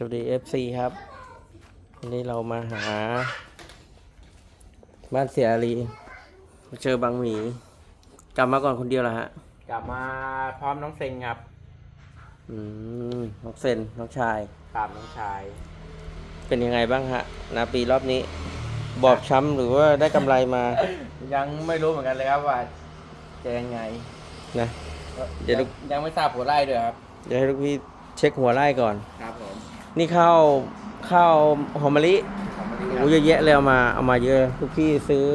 สวัสดีเอฟซีครับ วันนี้เรามาหา บ้านเสียอารีเจอบางหมี กลับมาก่อนคนเดียวเหรอฮะ กลับมาพร้อมน้องเซงครับอืมน้องเซนน้องชาย ตามน้องชาย เป็นยังไงบ้างฮะ นาปีรอบนี้ บอบช้ำหรือว่าได้กำไรมา ยังไม่รู้เหมือนกันเลยครับว่าจะยังไงนะ เดี๋ยวลูก ยังไม่ทราบหัวไล่ด้วยครับ เดี๋ยวให้ลูกพี่เช็คหัวไล่ก่อน ครับผม นี่ข้าวข้าวหอมมะลิของมาดีคโอ้รับเยอะแยะเลยเอามาเอามาเยอะลูกพี่ซื้อ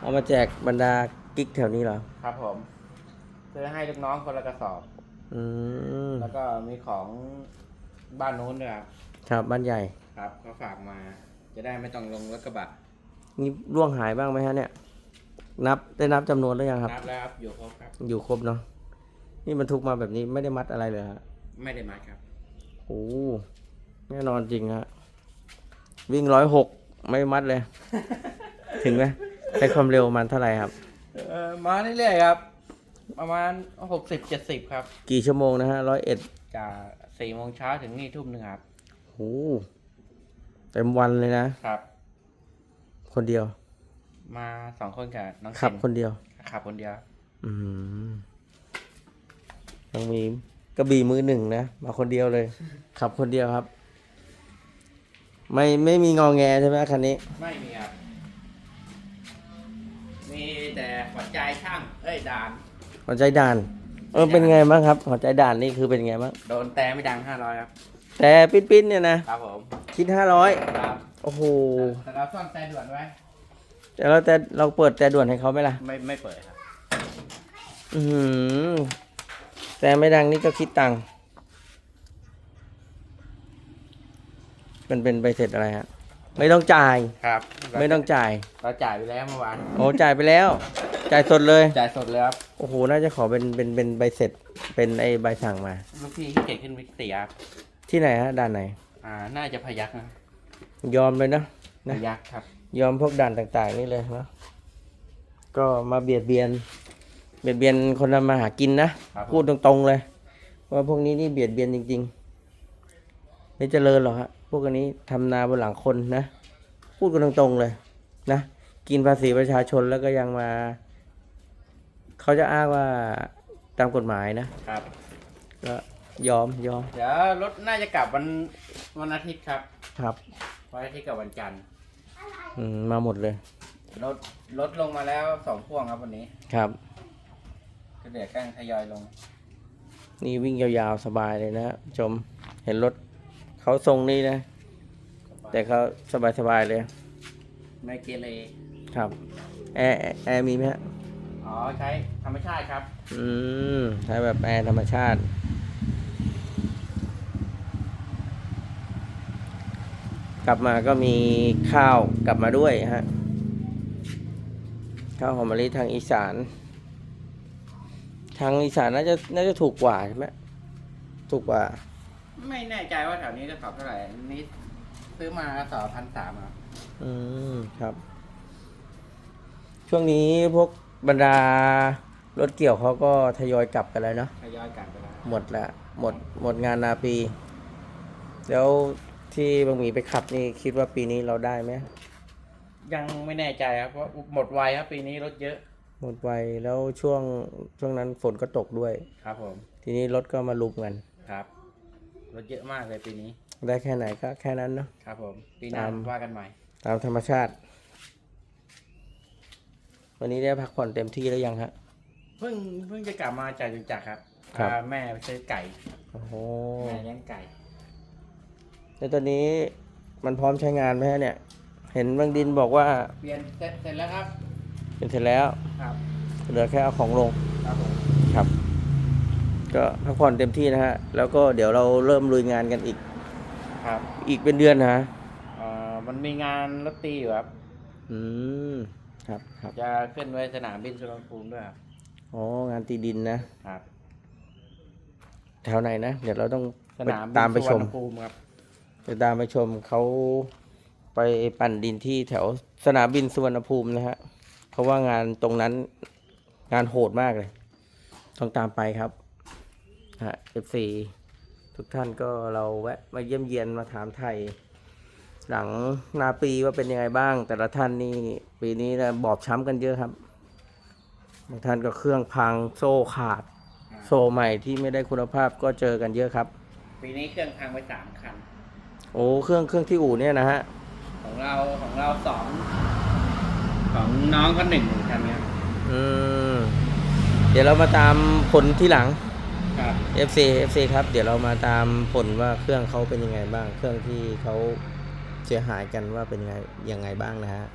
เอามาแจกบรรดากิ๊กแถวนี้เหรอครับผมซื้อให้ลูกน้องคนละกระสอบ อืมแล้วก็มีของบ้านนู้นด้วยครับครับบ้านใหญ่ ครับเขาฝากมาจะได้ไม่ต้องลงรถกระบะนี่ร่วงหายบ้างไหมฮะเนี่ย นับได้นับจำนวนหรือยังครับ นับแล้วครับอยู่ครบครับ อยู่ครบเนาะนี่บรรทุกมาแบบนี้ไม่ได้มัดอะไรเลยฮะไม่ได้มาครับ โอ้ แน่นอนจริงฮะวิ่งร้อยหกไม่มัดเลย ถึงไหมใช้ความเร็วประมันเท่าไหร่ครับ เออมาเรื่อยๆครับ ประมาณหกสิบเจ็ดสิบครับ กี่ชั่วโมงนะฮะร้อยเอ็ดจากสี่โมงเช้าถึงนี่ทุ่มหนึ่งครับ โอ้เต็มวันเลยนะ ครับ คนเดียว มาสองคนกับน้องขับเซคนเดียว ขับคนเดียว อืมยังมีกระบี่มือหนึ่งนะ มาคนเดียวเลย ขับคนเดียวครับ ไม่ไม่มีงอแงใช่ไหมคันนี้ ไม่มีครับ มีแต่หัวใจช่างเอ้ยด่าน หัวใจด่าน เออเป็นไงบ้างครับหัวใจด่านนี่คือเป็นไงบ้างโดนแต่ไม่ดังห้าร้อยครับ แต่ปิ้นปิ้นๆเนี่ยนะ ครับผม คิดห้าร้อยครับ โอ้โห แต่เราซ่อนแต่ด่วนไว้ แต่เราแต่เราเปิดแต่ด่วนให้เขาไหมล่ะ ไม่ไม่เปิดครับ อือหือแต่ไม่ดังนี่ก็คิดตังค์ มันเป็นใบเสร็จอะไรฮะไม่ต้องจ่าย ครับไม่ต้องจ่ายเราจ่ายไปแล้วเมื่อวานโอ้จ่ายไปแล้ว จ่ายสดเลยจ่ายสดเลยครับโอ้โหน่าจะขอเป็นเป็นเป็นใบเสร็จเป็นไอ้ใบสั่งมาลูกพี่ที่เก่งขึ้นวิกเสียครับที่ไหนฮะด่านไหน อ่า น่าจะพยักนะยอมเลยเนอะพนะยักครับ ยอมพวกด่านต่างๆ นี่เลยเนอะก็มาเบียดเบียน เบียดเบียนคนทำมาหากินนะครับผม พูดตรงๆเลยว่าพวกนี้นี่เบียดเบียนจริงๆไม่เจริญหรอกฮะ พวกอันนี้ทำนาบนหลังคนนะ พูดกันตรงๆเลยนะ กินภาษีประชาชนแล้วก็ยังมา เขาจะอ้างว่าตามกฎหมายนะครับ ก็ยอมยอม เดี๋ยวรถน่าจะกลับวันวันอาทิตย์ครับ ครับ วันอาทิตย์กับวันจันทร์อืมมาหมดเลย รถรถลงมาแล้วสองพ่วงครับวันนี้ ครับก็เดี๋ยวกำลังทยอยลง นี่วิ่งยาวๆสบายเลยนะชม เห็นรถ เขาทรงนี้นะ แต่เขาสบายๆเลย ไม่เกเรครับแอร์แอร์แอร์มีไหมฮะ อ๋อใช้ธรรมชาติครับ อืมใช้แบบแอร์ธรรมชาติ กลับมาก็มีข้าวกลับมาด้วยฮะ ข้าวหอมมะลิทางอีสาน ทางอีสานน่าจะน่าจะถูกกว่าใช่ไหมถูกกว่า ไม่แน่ใจว่าแถวนี้กระสอบเท่าไหร่อันนี้ซื้อมากระสอบพันสามครับอืมครับ ช่วงนี้พวกบรรดารถเกี่ยวเขาก็ทยอยกลับกันแล้วเนาะทยอยกันไปแล้วหมดละหมดหมดงานนาปี แล้วที่บางหมีไปขับนี่คิดว่าปีนี้เราได้ไหมยังไม่แน่ใจครับเพราะหมดไวครับปีนี้รถเยอะหมดไวแล้วช่วงช่วงนั้นฝนก็ตกด้วย ครับผม ทีนี้รถก็มาลุมกัน ครับ รถเยอะมากเลยปีนี้ ได้แค่ไหนก็แค่นั้นเนาะ ครับผมปีหน้าตาม ว่ากันใหม่ ตามธรรมชาติ วันนี้ได้พักผ่อนเต็มที่แล้วยังฮะ เพิ่งเพิ่งจะกลับมาจากจุจักรครับครับ พาแม่ไปซื้อไก่โอ้โหแม่เลี้ยงไก่แล้วตอนนี้มันพร้อมใช้งานไหมฮะเนี่ย เห็นบางดินบอกว่าเปลี่ยนเสร็จเสร็จแล้วครับ เป็นเสร็จแล้ว ครับ เหลือแค่เอาของลง ครับผมครับ ก็พักผ่อนเต็มที่นะฮะ แล้วก็เดี๋ยวเราเริ่มลุยงานกันอีก ครับอีกเป็นเดือนนะฮะเอ่อมันมีงานรถตีอยู่ครับ อืมครับครับจะขึ้นไว้สนามบินสุวรรณภูมิด้วยครับ อ๋องานตีดินนะครับ แถวไหนนะ เดี๋ยวเราต้องสไปนามบินตามไปสุชวรมรณภูมิครับ ไปตามไปชมเขาไปปั่นดินที่แถวสนามบินสุวรรณภูมินะฮะเพราะว่างานตรงนั้นงานโหดมากเลย ต้องตามไปครับ ฮะ F4 ทุกท่านก็เราแวะมาเยี่ยมเยียนมาถามไทย หลังนาปีว่าเป็นยังไงบ้าง แต่ละท่านนี่ปีนี้นะบอบช้ำกันเยอะครับบางท่านก็เครื่องพังโซ่ขาด โซ่ใหม่ที่ไม่ได้คุณภาพก็เจอกันเยอะครับ ปีนี้เครื่องพังไปสามคัน โอ้เครื่องเครื่องที่อู่เนี่ยนะฮะของเราของเราสองของน้องก็หนึ่งคันเนี้ยอืมเดี๋ยวเรามาตามผลที่หลังครับ FC FC ครับ เดี๋ยวเรามาตามผลว่าเครื่องเขาเป็นยังไงบ้าง เครื่องที่เขาเสียหายกันว่าเป็นยังไงยังไงบ้างนะฮะ